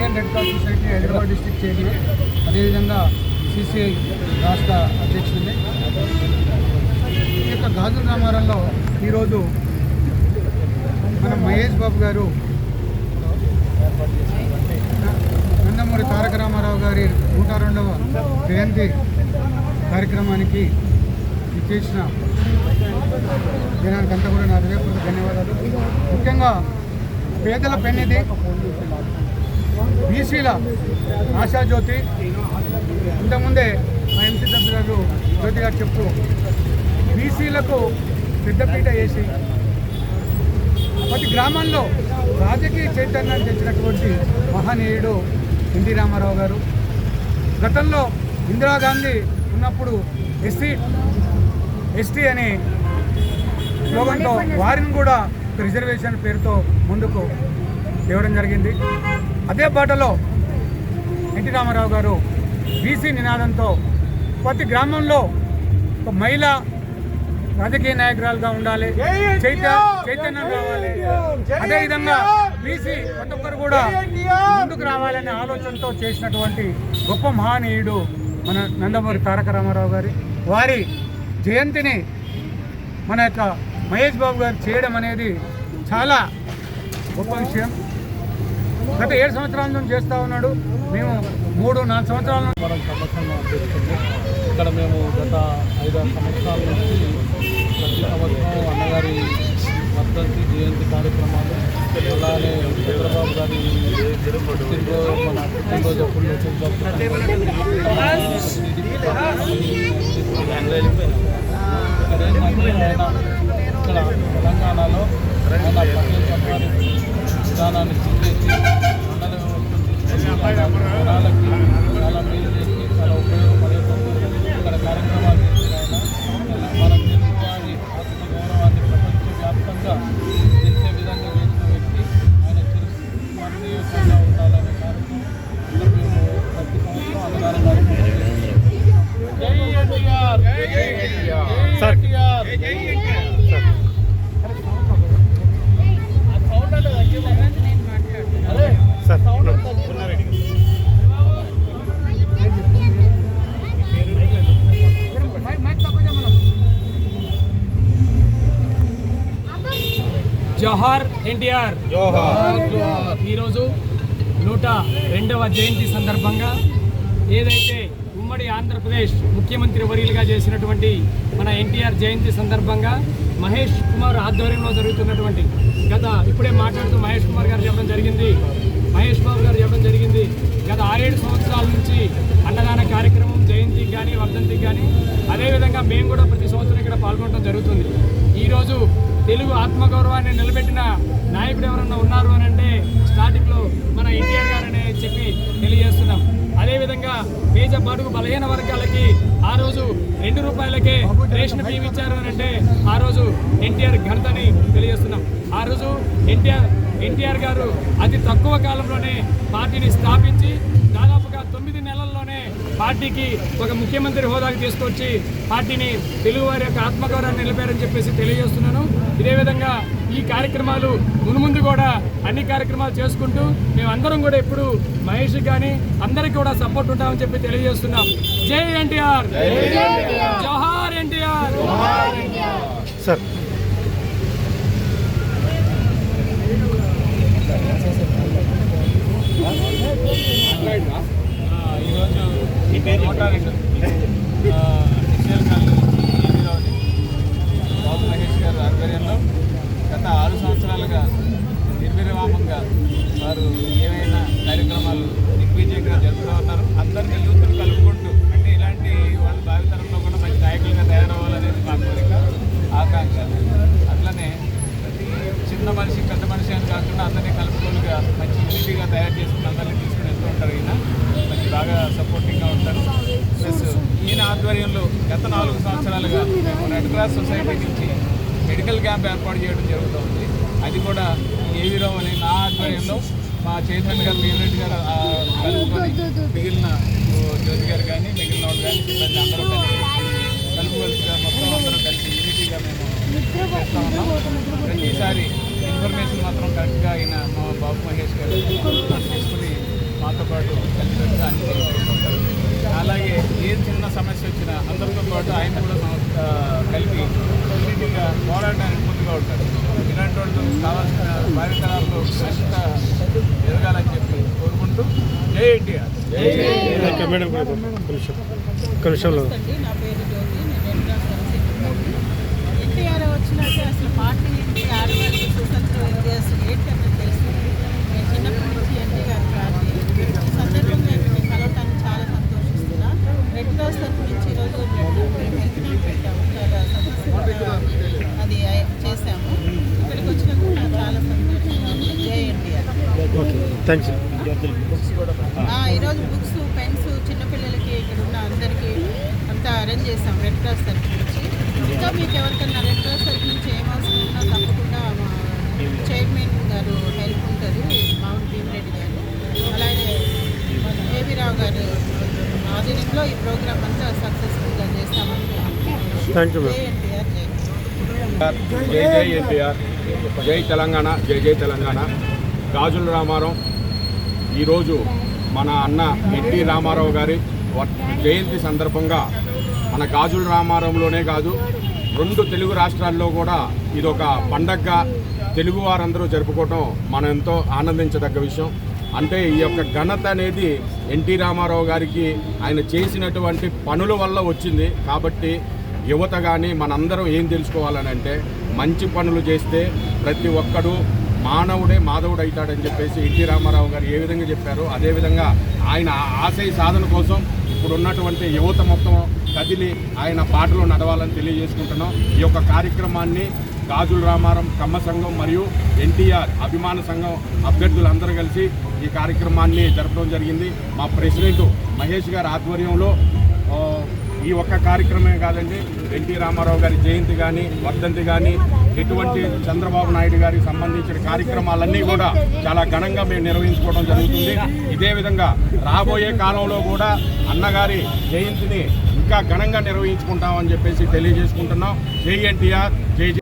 Hyderabad district chairman అదేవిధంగా CCI రాష్ట్ర అధ్యక్షుడిని. ఈ యొక్క గాజు రామారంలో ఈరోజు మన మహేష్ బాబు గారు నందమూరి తారక రామారావు గారి నూట రెండవ జయంతి కార్యక్రమానికి ఇచ్చేసిన జనానికి అంతా కూడా నా హృదయపూర్వక ధన్యవాదాలు. ముఖ్యంగా పేదల పెన్నిది బీసీల ఆశాజ్యోతి. ఇంతకుముందే మా ఎంసీ సభ్యులకు జ్యోతి గారు చెప్తూ బీసీలకు పెద్దపీట వేసి ప్రతి గ్రామంలో రాజకీయ చైతన్యాన్ని తెచ్చినటువంటి మహనీయుడు ఎన్టీ రామారావు గారు. గతంలో ఇందిరాగాంధీ ఉన్నప్పుడు ఎస్సీ ఎస్టీ అని స్లోగన్తో వారిని కూడా రిజర్వేషన్ పేరుతో ముందుకు తేవడం జరిగింది. అదే బాటలో ఎన్టీ రామారావు గారు బీసీ నినాదంతో ప్రతి గ్రామంలో ఒక మహిళ రాజకీయ నాయకురాలుగా ఉండాలి. చైత చైతన్యం రావాలి. అదేవిధంగా బీసీ ప్రతి ఒక్కరు కూడా ముందుకు రావాలనే ఆలోచనతో చేసినటువంటి గొప్ప మహనీయుడు మన నందమూరి తారక రామారావు గారి. వారి జయంతిని మన యొక్క మహేష్ బాబు గారు చేయడం అనేది చాలా గొప్ప విషయం. గత ఏడు సంవత్సరాల నుంచి చేస్తూ ఉన్నాడు. మేము మూడు నాలుగు సంవత్సరాల నుంచి మనం సంవత్సరం ఇక్కడ మేము గత ఐదారు సంవత్సరాల నుంచి ప్రతి సంవత్సరం అన్నగారి వర్ధంతి జయంతి కార్యక్రమాలు అలానే చంద్రబాబు గారి పుట్టినరోజు మన పుట్టినరోజు ఎప్పుడు ఇక్కడ తెలంగాణలో ఆయన పట్టణ సంపాదించి విధానాన్ని చూసేసి చాలా మేలు చాలా ఉపయోగపడేటువంటి ఇక్కడ కార్యక్రమాలు ఎన్టీఆర్. ఈరోజు నూట రెండవ జయంతి సందర్భంగా ఏదైతే ఉమ్మడి ఆంధ్రప్రదేశ్ ముఖ్యమంత్రి వర్యులుగా చేసినటువంటి మన ఎన్టీఆర్ జయంతి సందర్భంగా మహేష్ కుమార్ ఆధ్వర్యంలో జరుగుతున్నటువంటి గత ఇప్పుడే మాట్లాడుతూ మహేష్ కుమార్ గారు చెప్పడం జరిగింది. మహేష్ బాబు గారు చెప్పడం జరిగింది. గత ఆరేడు సంవత్సరాల నుంచి అన్నదాన కార్యక్రమం జయంతికి కానీ వర్ధంతికి కానీ అదేవిధంగా మేము కూడా ప్రతి సంవత్సరం ఇక్కడ పాల్గొనడం జరుగుతుంది. ఈరోజు తెలుగు ఆత్మగౌరవాన్ని నిలబెట్టిన నాయకుడు ఎవరన్నా ఉన్నారు అని అంటే స్టార్టింగ్లో మన ఎన్టీఆర్ గారని చెప్పి తెలియజేస్తున్నాం. అదేవిధంగా పేద బడుగు బలహీన వర్గాలకి ఆ రోజు రెండు రూపాయలకే రేషన్ బియ్యం ఇచ్చారు అని అంటే ఆ రోజు ఎన్టీఆర్ ఘనతని తెలియజేస్తున్నాం. ఆ రోజు ఎన్టీఆర్ ఎన్టీఆర్ గారు అతి తక్కువ కాలంలోనే పార్టీని స్థాపించి దాదాపుగా తొమ్మిది పార్టీకి ఒక ముఖ్యమంత్రి హోదాకి తీసుకొచ్చి పార్టీని తెలుగువారి యొక్క ఆత్మగౌరవాన్ని నిలిపారని చెప్పేసి తెలియజేస్తున్నాను. ఇదే విధంగా ఈ కార్యక్రమాలు మునుముందు కూడా అన్ని కార్యక్రమాలు చేసుకుంటూ మేమందరం కూడా ఎప్పుడు మహేష్ కానీ అందరికీ కూడా సపోర్ట్ ఉంటామని చెప్పి తెలియజేస్తున్నాం. జై ఎన్టీఆర్! జోహార్ ఎన్టీఆర్! సార్ ఈరోజు నూట రెండు ఎస్ఎల్ కాలనీ బాబు మహేష్ గారు ఆధ్వర్యంలో గత ఆరు సంవత్సరాలుగా నిర్విరామంగా వారు ఏవైనా కార్యక్రమాలు దిగ్విజయంగా జరుపుతూ ఉన్నారు అందరినీ యూత్ని కలుపుకుంటూ అంటే ఇలాంటి వాళ్ళ భావితరంలో కూడా మంచి నాయకులుగా తయారవ్వాలనేది మా కోరిక ఆకాంక్ష. అట్లనే ప్రతి చిన్న మనిషి పెద్ద మనిషి అని కాకుండా అందరినీ కలుపుకోలుగా మంచి యూనిటీగా తయారు చేసుకుని అందరినీ తీసుకుని వెళ్తూ ఉంటారు ఈయన. మంచి బాగా సపోర్టింగ్గా ఉంటారు. ప్లస్ ఈయన ఆధ్వర్యంలో గత నాలుగు సంవత్సరాలుగా మేము రెడ్ క్రాస్ సొసైటీ నుంచి మెడికల్ క్యాంప్ ఏర్పాటు చేయడం జరుగుతుంది అది కూడా ఏవిరావు అనే నా ఆధ్వర్యంలో మా చైర్మన్ గారు వీరెడ్డి గారు మిగిలిన జ్యోతి గారు కానీ మిగిలిన వాళ్ళు కానీ సిబ్బంది అందరూ కలిసి కలుపుకొలుసుగా మొత్తం అందరూ కలిసి యూనిటీగా మేము చేస్తా ఉన్నాం. ప్రతిసారి ఇన్ఫర్మేషన్ మాత్రం కరెక్ట్గా అయిన మా బాబు మహేష్ గారు తీసుకుని మాతో పాటు కలిసి అన్ని చేసుకుంటారు అలాగే ఏ చిన్న సమస్య వచ్చినా అందరితో పాటు ఆయన కూడా కలిపి యూనిటీగా పోరాటానికి ముందుగా ఉంటారు. ఇలాంటి వాళ్ళు కావాల్సిన కార్యకలాపాలు మరింత ఎదగాలని చెప్పి కోరుకుంటూ జై ఎన్టీఆర్. ఎన్టీఆర్. వచ్చినాక అసలు పార్టీ ఏంటి ఆడవాళ్ళకి స్వతంత్రం ఏంటి అసలు ఏంటి అన్నది తెలుస్తుంది నేను చిన్నప్పటి నుంచి ఎన్టీఆర్ గారిని ఈ సందర్భంగా ఇక్కడ కలవటానికి చాలా సంతోషిస్తున్నా రెడ్ క్రాస్ తరఫు నుంచి ఈరోజు బ్లడ్ మేము హెల్త్ క్యాంప్ పెట్టాము చాలా సక్సెస్ఫుల్గా అది అయి- చేశాము ఇక్కడికి వచ్చినందుకు నాకు చాలా సంతోషంగా ఉంది జై ఎన్టీఆర్ ఓకే థ్యాంక్స్ ఈరోజు బుక్స్ పెన్స్ చిన్నపిల్లలకి ఇక్కడ ఉన్న అందరికీ అంతా అరేంజ్ చేసాం రెడ్ క్రాస్ తరఫు నుంచి ఇంకా మీకు ఎవరికైనా రెడ్ క్రాస్ తరఫు నుంచి ఏం అవసరం ఉన్నా తప్పకుండా మా చైర్మన్ గారు హెల్ప్ ఉంటుంది మామూలు భీమిరెడ్డి గారు. అలాగే ఏవి రావు గారు ఆధీనంలో ఈ ప్రోగ్రామ్ అంతా సక్సెస్ఫుల్గా చేస్తామని జై జై ఎన్టీఆర్. జై తెలంగాణ జై జై తెలంగాణ. గాజుల రామారావు ఈరోజు మన అన్న ఎన్టీ రామారావు గారి వ- జయంతి సందర్భంగా మన గాజుల రామారంలోనే కాదు రెండు తెలుగు రాష్ట్రాల్లో కూడా ఇదొక పండగగా తెలుగు వారందరూ జరుపుకోవటం మనం ఎంతో ఆనందించదగ్గ విషయం. అంటే ఈ యొక్క ఘనత అనేది ఎన్టీ రామారావు గారికి ఆయన చేసినటువంటి పనుల వల్ల వచ్చింది. కాబట్టి యువత కానీ మనందరం ఏం తెలుసుకోవాలని అంటే మంచి పనులు చేస్తే ప్రతి ఒక్కడు మానవుడే మాధవుడు అవుతాడని చెప్పేసి ఎన్టీ రామారావు గారు ఏ విధంగా చెప్పారో అదేవిధంగా ఆయన ఆశయ సాధన కోసం ఇప్పుడు ఉన్నటువంటి యువత మొత్తం కదిలి ఆయన పాటలు నడవాలని తెలియజేసుకుంటున్నాం. ఈ యొక్క కార్యక్రమాన్ని గాజుల రామారం కమ్మ సంఘం మరియు ఎన్టీఆర్ అభిమాన సంఘం అభ్యర్థులందరూ కలిసి ఈ కార్యక్రమాన్ని జరపడం జరిగింది. మా ప్రెసిడెంట్ మహేష్ గారి ఆధ్వర్యంలో ఈ ఒక్క కార్యక్రమమే కాదండి ఎన్టీ రామారావు గారి జయంతి కానీ వర్ధంతి కానీ ఎటువంటి చంద్రబాబు నాయుడు గారికి సంబంధించిన కార్యక్రమాలన్నీ కూడా చాలా ఘనంగా మేము నిర్వహించుకోవడం జరుగుతుంది. ఇదే విధంగా రాబోయే కాలంలో కూడా అన్నగారి జయంతిని ఇంకా ఘనంగా నిర్వహించుకుంటామని చెప్పేసి తెలియజేసుకుంటున్నాం. జై ఎన్టీఆర్ జై జై